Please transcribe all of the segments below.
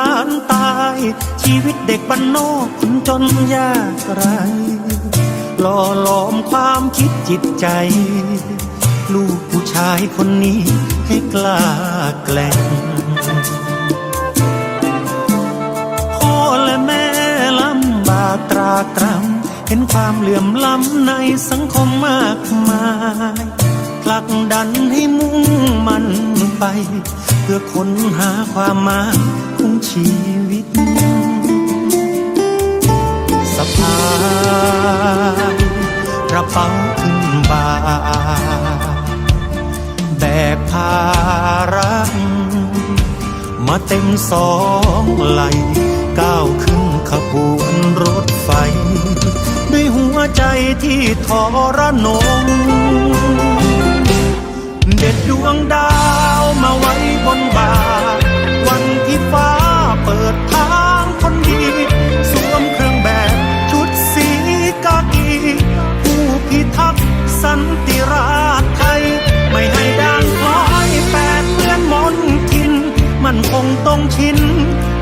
านตาย ชีวิตเด็กบ้านนอกคนจนยากไรหล่อหลอมความคิดจิตใจ ลูกผู้ชายคนนี้ให้กล้าแกล้งพ่อและแม่ลำบากตรากตรำเห็นความเหลื่อมล้ำในสังคมมากมายผลักดันให้มุ่งมัน ไป เพื่อค้นหาความหมายของชีวิต สะพายกระเป๋าขึ้นบ่าแบกภาระมาเต็มสองไหลก้าวขึ้นขบวนรถไฟ ด้วยหัวใจที่ทรนง นคงต้องชิน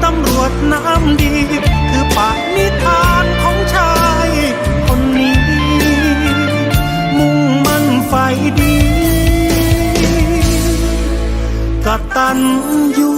ตำรวจน้ำดี คือปากนิทานของชายคนนี้ มุ่งมั่นไฟดีกตันยู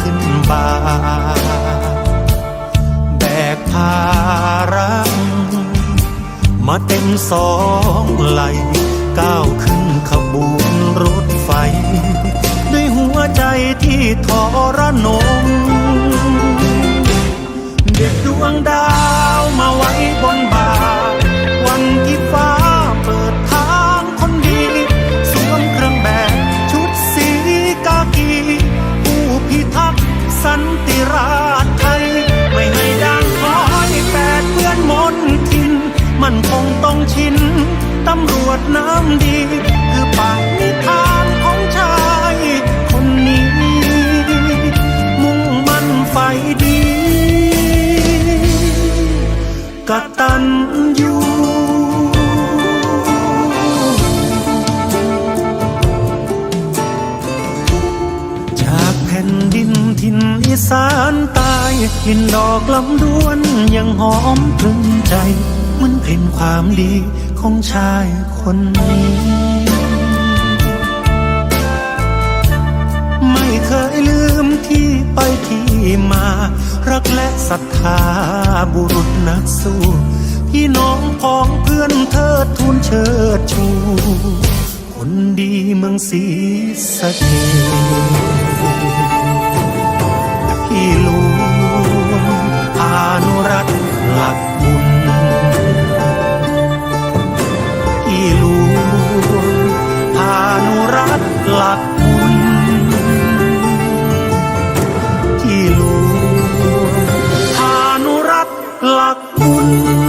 ขึ้นบ่าแบกภาระมาเต็มสองไหลก้าวขึ้นขบวนรถไฟ ด้วยหัวใจที่ทรนงเด็ดดวงดาวมาไว้บนบ่าวันที่ฟ้า ตำรวจน้ำดี คือปากนิทานของชายคนนี้ มุ่งมั่นไฟดีกตันยูจากแผ่นดินทินอีสานใตายกลินดอกลำดวนยังหอมตรึงใจเหมือนกลิ่นความดี ของชายคนนี้ ไม่เคยลืมที่ไปที่มา รักและศรัทธาบุรุษนักสู้พี่น้องพ้องเพื่อนเทิดทูนเชิดชู คนดีเมืองศรีสะเกษ Música